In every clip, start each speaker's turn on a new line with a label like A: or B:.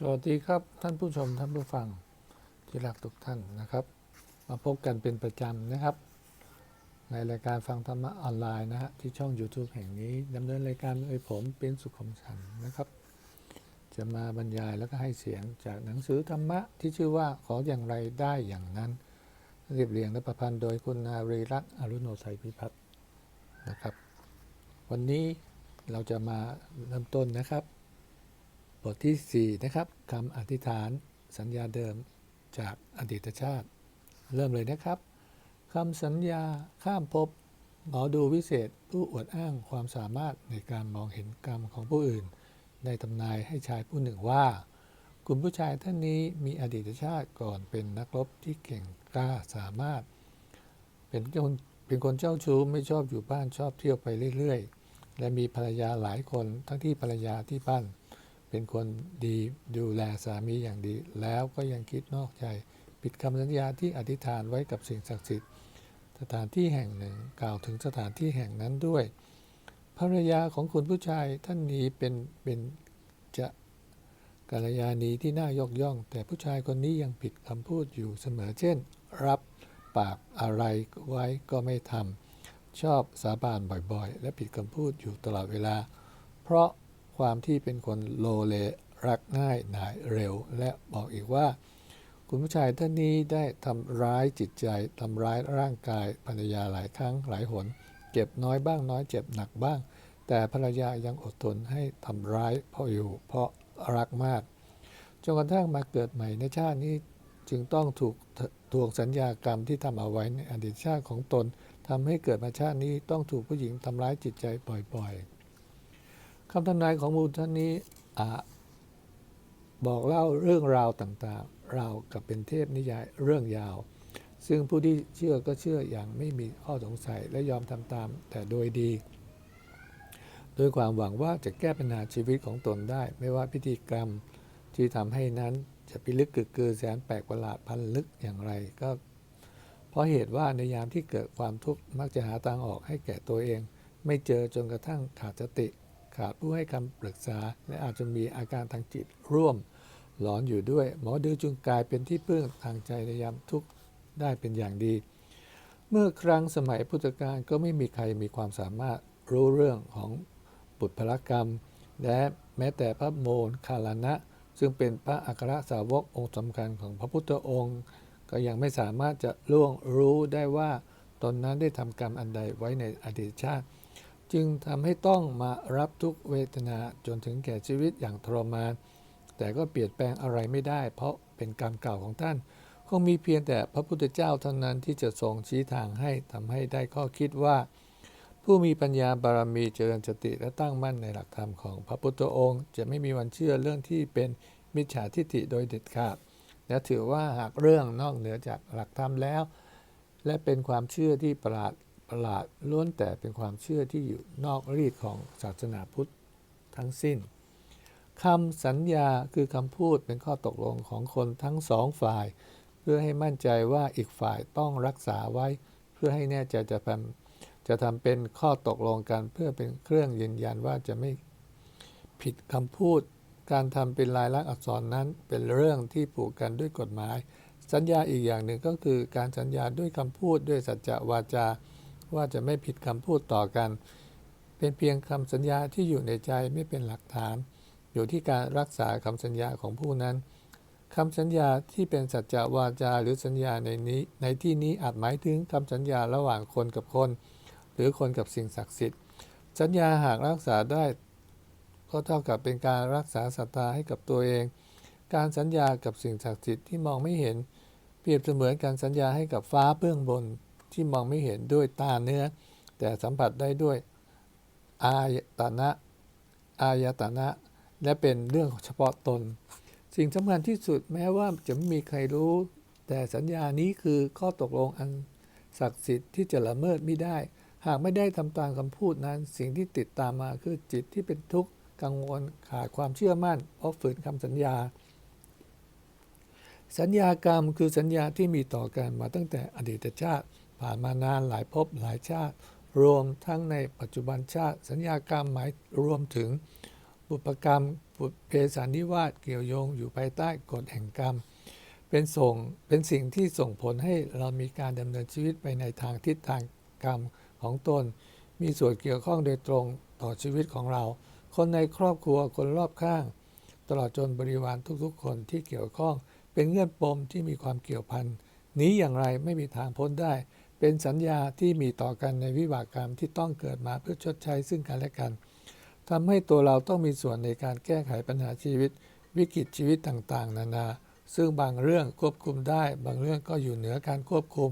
A: สวัสดีครับท่านผู้ชมท่านผู้ฟังที่รักทุกท่านนะครับ มาพบกันเป็นประจำนะครับ ในรายการฟังธรรมะออนไลน์นะฮะที่ช่อง YouTube แห่งนี้ดำเนินรายการโดยผมเป็นสุขมสันนะครับ จะมาบรรยายแล้วก็ให้เสียงจากหนังสือธรรมะที่ชื่อว่าขออย่างไรได้อย่างนั้นเรียบเรียงและประพันธ์โดยคุณนารีรัตน์อรุโนไทยพิพัฒน์นะครับ วันนี้เราจะมาเริ่มต้นนะครับ บทที่ 4 นะครับคำอธิษฐานสัญญาเดิมจากอดีตชาติ เริ่มเลยนะครับคำสัญญาข้ามภพหมอดูวิเศษผู้อวดอ้างความสามารถในการมองเห็นกรรมของผู้อื่น ได้ทำนายให้ชายผู้หนึ่งว่าคุณผู้ชายท่านนี้มีอดีตชาติก่อนเป็นนักรบที่เก่งกล้าสามารถ เป็นคนเป็นคนเจ้าชู้ไม่ชอบอยู่บ้านชอบเที่ยวไปเรื่อย ๆ และมีภรรยาหลายคนทั้งที่ภรรยาที่บ้าน เป็นคนดีดูแลสามีอย่างดี แล้วก็ยังคิดนอกใจผิดคำสัญญาที่อธิษฐานไว้กับสิ่งศักดิ์สิทธิ์ สถานที่แห่งหนึ่งกล่าวถึงสถานที่แห่งนั้นด้วย ภรรยาของคุณผู้ชายท่านนี้เป็นเป็นจะกัลยาณีที่น่ายกย่อง แต่ผู้ชายคนนี้ยังผิดคำพูดอยู่เสมอ เช่น รับปากอะไรไว้ก็ไม่ทำชอบสาบานบ่อยๆ และผิดคำพูดอยู่ตลอดเวลา เพราะ ความที่เป็นคนโลเลรักง่ายหน่ายเร็ว และบอกอีกว่า คุณผู้ชายท่านนี้ได้ทำร้ายจิตใจทำร้ายร่างกายภรรยาหลายครั้งหลายหน เจ็บน้อยบ้างน้อยเจ็บหนักบ้าง แต่ภรรยายังอดทนให้ทำร้ายเพราะอยู่เพราะรักมากจนกระทั่งมาเกิดใหม่ในชาตินี้จึงต้องถูกทวงสัญญากรรมที่ทำเอาไว้ในอดีตชาติของตนทำให้เกิดมาชาตินี้ต้องถูกผู้หญิงทำร้ายจิตใจบ่อยๆ คำทำนายของมูลท่านนี้อบอกเล่าเรื่องราวต่างๆ ราวกับเป็นเทพนิยายเรื่องยาว ซึ่งผู้ที่เชื่อก็เชื่ออย่างไม่มีข้อสงสัยและยอมทำตามแต่โดยดี โดยความหวังว่าจะแก้ปัญหาชีวิตของตนได้ ไม่ว่าพิธีกรรมที่ทำให้นั้นจะพิลึกกึกกือแสนแปลกประหลาดพันลึกอย่างไรก็เพราะเหตุว่าในยามที่เกิดความทุกข์มักจะหาทางออกให้แก่ตัวเอง ไม่เจอจนกระทั่งขาดสติ ขาดผู้ให้คำปรึกษา และอาจจะมีอาการทางจิตร่วม หลอนอยู่ด้วย หมอดูจึงกลายเป็นที่พึ่งทางใจในยามทุกข์ได้เป็นอย่างดี เมื่อครั้งสมัยพุทธกาลก็ไม่มีใครมีความสามารถรู้เรื่องของบุตรพลกรรม และแม้แต่พระโมนคาลานะ ซึ่งเป็นพระอัครสาวกองค์สำคัญของพระพุทธองค์ ก็ยังไม่สามารถจะล่วงรู้ได้ว่าตนนั้นได้ทำกรรมอันใดไว้ในอดีตชาติ จึงทำให้ต้องมารับทุกเวทนาจนถึงแก่ชีวิตอย่างทรมาน แต่ก็เปลี่ยนแปลงอะไรไม่ได้ เพราะเป็นกรรมเก่าของท่าน คงมีเพียงแต่พระพุทธเจ้าเท่านั้นที่จะทรงชี้ทางให้ทำให้ได้ข้อคิดว่า ผู้มีปัญญาบารมีเจริญสติและตั้งมั่นในหลักธรรมของพระพุทธองค์ จะไม่มีวันเชื่อเรื่องที่เป็นมิจฉาทิฏฐิโดยเด็ดขาดและถือว่าหากเรื่องนอกเหนือจากหลักธรรมแล้ว และเป็นความเชื่อที่ประหลาด ประหลาดล้วนแต่เป็นความเชื่อที่อยู่นอกรีดของศาสนาพุทธทั้งสิ้นคำสัญญาคือคำพูดเป็นข้อตกลงของคนทั้งสองฝ่าย เพื่อให้มั่นใจว่าอีกฝ่ายต้องรักษาไว้ เพื่อให้แน่ใจจะทำจะทำเป็นข้อตกลงกันเพื่อเป็นเครื่องยืนยันว่าจะไม่ผิดคำพูด การทำเป็นลายลักษณ์อักษรนั้นเป็นเรื่องที่ผูกกันด้วยกฎหมาย สัญญาอีกอย่างหนึ่งก็คือการสัญญาด้วยคำพูดด้วยสัจจะวาจา ว่าจะไม่ผิดคำพูดต่อกัน เป็นเพียงคำสัญญาที่อยู่ในใจไม่เป็นหลักฐาน อยู่ที่การรักษาคำสัญญาของผู้นั้นคำสัญญาที่เป็นสัจจะวาจาหรือสัญญาในนี้ ในที่นี้อาจหมายถึงคำสัญญาระหว่างคนกับคน หรือคนกับสิ่งศักดิ์สิทธิ์ สัญญาหากรักษาได้ ก็เท่ากับเป็นการรักษาศรัทธาให้กับตัวเอง การสัญญากับสิ่งศักดิ์สิทธิ์ที่มองไม่เห็น เปรียบเสมือนการสัญญาให้กับฟ้าเบื้องบน ที่มองไม่เห็นด้วยตาเนื้อ แต่สัมผัสได้ด้วยอายตนะอายตนะ และเป็นเรื่องเฉพาะตน สิ่งสำคัญที่สุดแม้ว่าจะไม่มีใครรู้ แต่สัญญานี้คือข้อตกลงอันศักดิ์สิทธิ์ที่จะละเมิดไม่ได้ หากไม่ได้ทำตามคำพูดนั้น สิ่งที่ติดตามมาคือจิตที่เป็นทุกข์กังวลขาดความเชื่อมั่นเพราะฝืนคำสัญญา สัญญากรรมคือสัญญาที่มีต่อกันมาตั้งแต่อดีตชาติ ผ่านมานานหลายภพหลายชาติ รวมทั้งในปัจจุบันชาติ สัญญากรรมหมายรวมถึงบุพกรรมปุเพสันนิวาสเกี่ยวโยงอยู่ภายใต้กฎแห่งกรรม เป็นส่งเป็นสิ่งที่ส่งผลให้เรามีการดำเนินชีวิตไปในทางทิศทางกรรมของตน มีส่วนเกี่ยวข้องโดยตรงต่อชีวิตของเรา คนในครอบครัวคนรอบข้าง ตลอดจนบริวารทุกๆ คนที่เกี่ยวข้อง เป็นเงื่อนปมที่มีความเกี่ยวพันหนี้อย่างไรไม่มีทางพ้นได้ เป็นสัญญาที่มีต่อกันในวิบากกรรมที่ต้องเกิดมาเพื่อชดใช้ซึ่งกันและกันทำให้ตัวเราต้องมีส่วนในการแก้ไขปัญหาชีวิต วิกฤตชีวิตต่างๆ นานา ซึ่งบางเรื่องควบคุมได้ บางเรื่องก็อยู่เหนือการควบคุม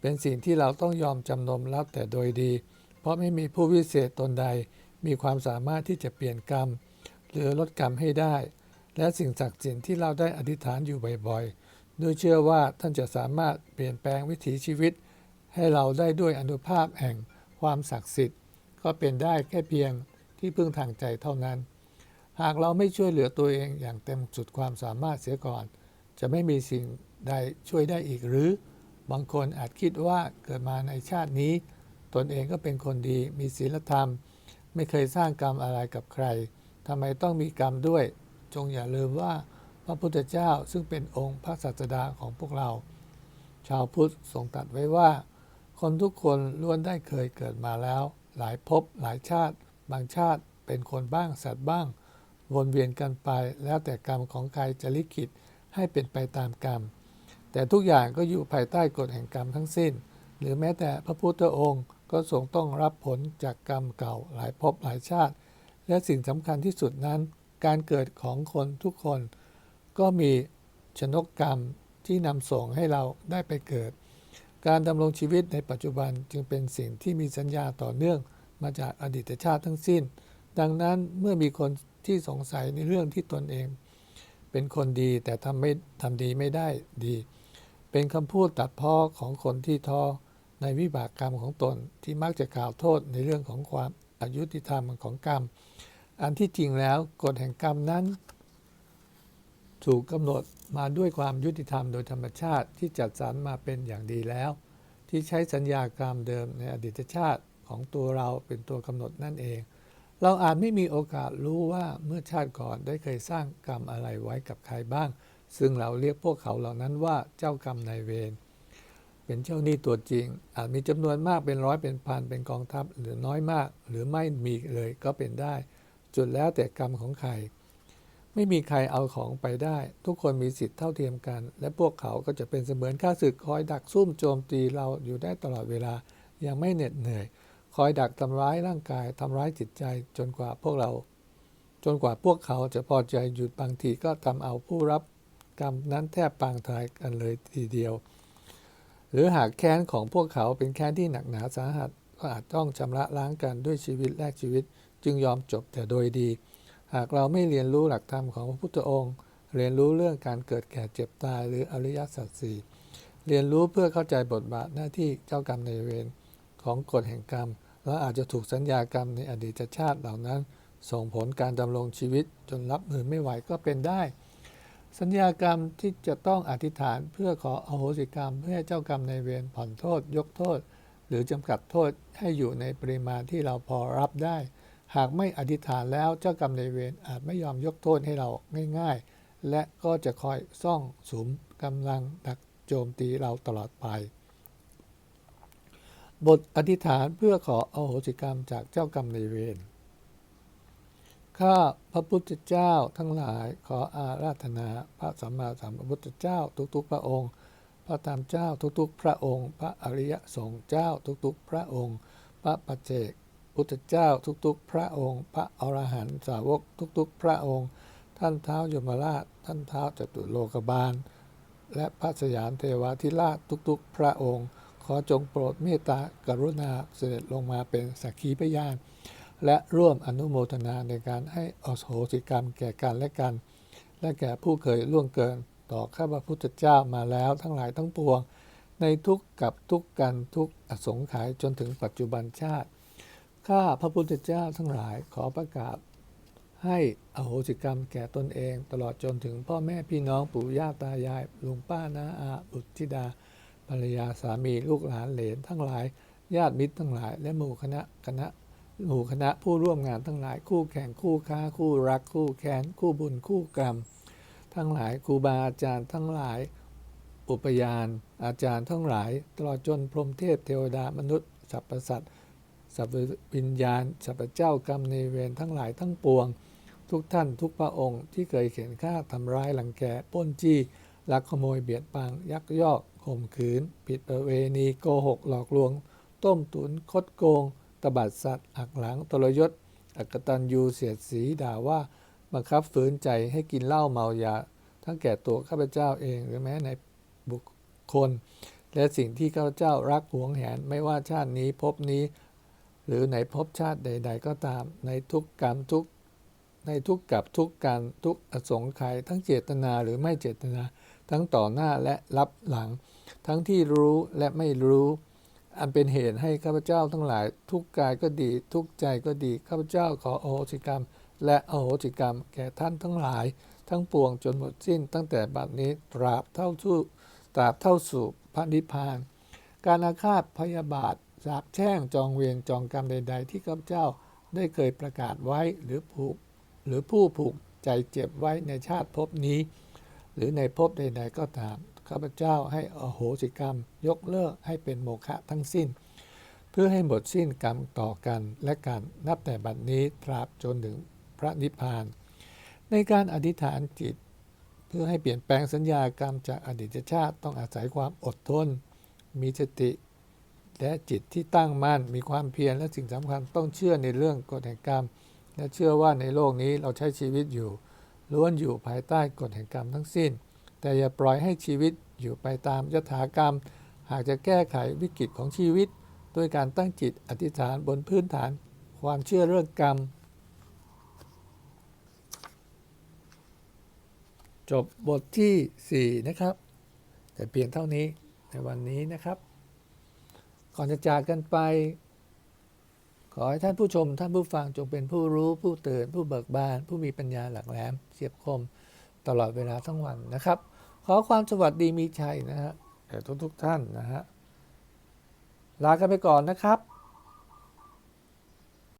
A: เป็นสิ่งที่เราต้องยอมจำนนรับแต่โดยดี เพราะไม่มีผู้วิเศษตนใด มีความสามารถที่จะเปลี่ยนกรรม หรือลดกรรมให้ได้ และสิ่งศักดิ์สิทธิ์ที่เราได้อธิษฐานอยู่บ่อยๆโดยเชื่อว่าท่านจะสามารถเปลี่ยนแปลงวิถีชีวิต ให้เราได้ด้วยอนุภาพแห่งความศักดิ์สิทธิ์ ก็เป็นได้แค่เพียงที่พึ่งทางใจเท่านั้น หากเราไม่ช่วยเหลือตัวเองอย่างเต็มสุดความสามารถเสียก่อน จะไม่มีสิ่งใดช่วยได้อีกหรือบางคนอาจคิดว่าเกิดมาในชาตินี้ ตนเองก็เป็นคนดีมีศีลธรรม ไม่เคยสร้างกรรมอะไรกับใครทำไมต้องมีกรรมด้วย จงอย่าลืมว่าพระพุทธเจ้าซึ่งเป็นองค์พระศาสดาของพวกเรา ชาวพุทธทรงตรัสไว้ว่า คนทุกคนล้วนได้เคยเกิดมาแล้ว หลายภพหลายชาติ บางชาติเป็นคนบ้างสัตว์บ้าง วนเวียนกันไป แล้วแต่กรรมของใครจะลิขิตให้เป็นไปตามกรรม แต่ทุกอย่างก็อยู่ภายใต้กฎแห่งกรรมทั้งสิ้น หรือแม้แต่พระพุทธองค์ก็ทรงต้องรับผลจากกรรมเก่าหลายภพหลายชาติ และสิ่งสำคัญที่สุดนั้น การเกิดของคนทุกคน ก็มีชนกกรรมที่นำส่งให้เราได้ไปเกิด การดำรงชีวิตในปัจจุบันจึงเป็นสิ่งที่มีสัญญาต่อเนื่องมาจากอดีตชาติทั้งสิ้น ดังนั้นเมื่อมีคนที่สงสัยในเรื่องที่ตนเอง เป็นคนดีแต่ทำไม่ทำดีไม่ได้ดี เป็นคำพูดตัดพ้อของคนที่ท้อในวิบากกรรมของตนที่มักจะกล่าวโทษในเรื่องของความอายุติธรรมของกรรม อันที่จริงแล้วกฎแห่งกรรมนั้น ถูกกำหนดมาด้วยความยุติธรรมโดยธรรมชาติที่จัดสรรมาเป็นอย่างดีแล้ว ที่ใช้สัญญากรรมเดิมในอดีตชาติของตัวเราเป็นตัวกำหนดนั่นเอง เราอาจไม่มีโอกาสรู้ว่าเมื่อชาติก่อนได้เคยสร้างกรรมอะไรไว้กับใครบ้าง ซึ่งเราเรียกพวกเขาเหล่านั้นว่าเจ้ากรรมนายเวรเป็นเจ้าหนี้ตัวจริง อาจมีจำนวนมากเป็นร้อยเป็นพันเป็นกองทัพหรือน้อยมาก หรือไม่มีเลยก็เป็นได้ จุดแล้วแต่กรรมของใคร ไม่มีใครเอาของไปได้ ทุกคนมีสิทธิ์เท่าเทียมกัน และพวกเขาก็จะเป็นเสมือนข้าศึกคอยดักซุ่มโจมตีเราอยู่ได้ตลอดเวลา ยังไม่เหน็ดเหนื่อย คอยดักทำร้ายร่างกายทำร้ายจิตใจจนกว่าพวกเรา จนกว่าพวกเขาจะพอใจหยุดบางทีก็ทำเอาผู้รับกรรมนั้นแทบปางตายกันเลยทีเดียว หรือหากแค้นของพวกเขาเป็นแค้นที่หนักหนาสาหัสก็อาจต้องชำระล้างกันด้วยชีวิตแลกชีวิต จึงยอมจบแต่โดยดี หากเราไม่เรียนรู้หลักธรรมของพระพุทธองค์ เรียนรู้เรื่องการเกิดแก่เจ็บตายหรืออริยสัจสี่เรียนรู้เพื่อเข้าใจบทบาทหน้าที่เจ้ากรรมในายเวรของกฎแห่งกรรม และอาจจะถูกสัญญากรรมในอดีตชาติเหล่านั้น ส่งผลการดำรงชีวิตจนรับมือไม่ไหวก็เป็นได้ สัญญากรรมที่จะต้องอธิษฐานเพื่อขออโหสิกรรมเพื่อให้เจ้ากรรมในายเวรผ่อนโทษ ยกโทษ หรือจำกัดโทษให้อยู่ในปริมาณที่เราพอรับได้ หากไม่อธิษฐานแล้วเจ้ากรรมในายเวรอาจไม่ยอมยกโทษให้เราง่าย ๆ และก็จะคอยซ่องสุมกำลังดักโจมตีเราตลอดไป บทอธิษฐานเพื่อขออโหสิกรรมจากเจ้ากรรมในายเวรข้าพระพุทธเจ้าทั้งหลายขออาราธนาพระสัมมาสัมพุทธเจ้าทุกๆ พระองค์ พระธรรมเจ้าทุกๆ พระองค์ พระอริยสงฆ์เจ้าทุกๆ พระองค์ พระปัจเจก พุทธเจ้าทุกๆ พระองค์ พระอรหันตสาวกทุกๆ พระองค์ ท่านเท้ายมราช ท่านเท้าจตุโลกบาล และพระสยามเทวาธิราชทุกๆ พระองค์ ขอจงโปรดเมตตากรุณาเสด็จลงมาเป็นสักขีพยาน และร่วมอนุโมทนาในการให้อโหสิกรรมแก่กันและกัน และแก่ผู้เคยล่วงเกินต่อข้าพระพุทธเจ้ามาแล้วทั้งหลายทั้งปวง ในทุกกับทุกกันทุกอสงไขยจนถึงปัจจุบันชาติ ข้าพระพุทธเจ้าทั้งหลายขอประกาศ ให้อโหสิกรรมแก่ตนเอง ตลอดจนถึงพ่อแม่พี่น้องปู่ย่าตายายลุงป้าน้าอาบุตรธิดาภรรยาสามีลูกหลานเหลนทั้งหลาย ญาติมิตรทั้งหลาย และหมู่คณะคณะหมู่คณะผู้ร่วมงานทั้งหลาย คู่แข่งคู่ค้า คู่รักคู่แค้น คู่บุญคู่กรรม ทั้งหลายครูบาอาจารย์ทั้งหลาย อุปยานอาจารย์ทั้งหลาย ตลอดจนพรหมเทพเทวดามนุษย์สรรพสัตว์ สัพวิญญาณสัพเจ้ากรรมในเวรทั้งหลายทั้งปวง ทุกท่านทุกพระองค์ที่เคยเขียนฆ่าทำร้ายหลังแกป้นจี้ลักขโมยเบียดบังยักยอกข่มขืน ผิดประเวณีโกหกหลอกลวง ต้มตุนคดโกงตบัดสัตว์หักหลังตรยศอักตันยูเสียดสีด่าว่าบังคับฝืนใจให้กินเหล้าเมายา ทั้งแก่ตัวข้าพเจ้าเองหรือแม้ในบุคคล และสิ่งที่ข้าพเจ้ารักหวงแหนไม่ว่าชาตินี้ภพนี้ หรือในภพชาติใด ๆ ก็ตามในทุกกรรมทุกในทุกกับทุกการทุกอสงไขยทั้งเจตนาหรือไม่เจตนา ทั้งต่อหน้าและรับหลัง ทั้งที่รู้และไม่รู้ อันเป็นเหตุให้ข้าพเจ้าทั้งหลาย ทุกกายก็ดี ทุกใจก็ดีข้าพเจ้าขอโอโหสิกรรม และอโหสิกรรม แก่ท่านทั้งหลาย ทั้งปวงจนหมดสิ้น ตั้งแต่บัดนี้ตราบเท่าสู่ตราบเท่าสู่พระนิพพาน การอาฆาตพยาบาท สาบแช่งจองเวรจองกรรมใด ๆ ที่ข้าพเจ้าได้เคยประกาศไว้หรือผูก หรือผู้ผูกใจเจ็บไว้ในชาติภพนี้ หรือในภพใด ๆ ก็ตามข้าพเจ้าให้อโหสิกรรม ยกเลิกให้เป็นโมฆะทั้งสิ้น เพื่อให้หมดสิ้นกรรมต่อกันและกันนับแต่บัดนี้ตราบจนถึงพระนิพพาน ในการอธิษฐานจิต เพื่อให้เปลี่ยนแปลงสัญญากรรมจากอดีตชาติต้องอาศัยความอดทน มีสติ และจิตที่ตั้งมั่นมีความเพียรและสิ่งสำคัญต้องเชื่อในเรื่องกฎแห่งกรรม และเชื่อว่าในโลกนี้เราใช้ชีวิตอยู่ล้วนอยู่ภายใต้กฎแห่งกรรมทั้งสิ้น แต่อย่าปล่อยให้ชีวิตอยู่ไปตามยถากรรม หากจะแก้ไขวิกฤตของชีวิต ด้วยการตั้งจิตอธิษฐานบนพื้นฐาน ความเชื่อเรื่องกรรม จบบทที่ 4 นะครับ แต่เพียงเท่านี้ในวันนี้นะครับ ก่อนจะจากกันไป ขอให้ท่านผู้ชม ท่านผู้ฟังจงเป็นผู้รู้ผู้ตื่น ผู้เบิกบาน ผู้มีปัญญาหลักแหลมเฉียบคม ตลอดเวลาทั้งวันนะครับ ขอความสวัสดีมีชัยนะฮะแก่ทุกๆท่านนะฮะลากันไปก่อนนะครับ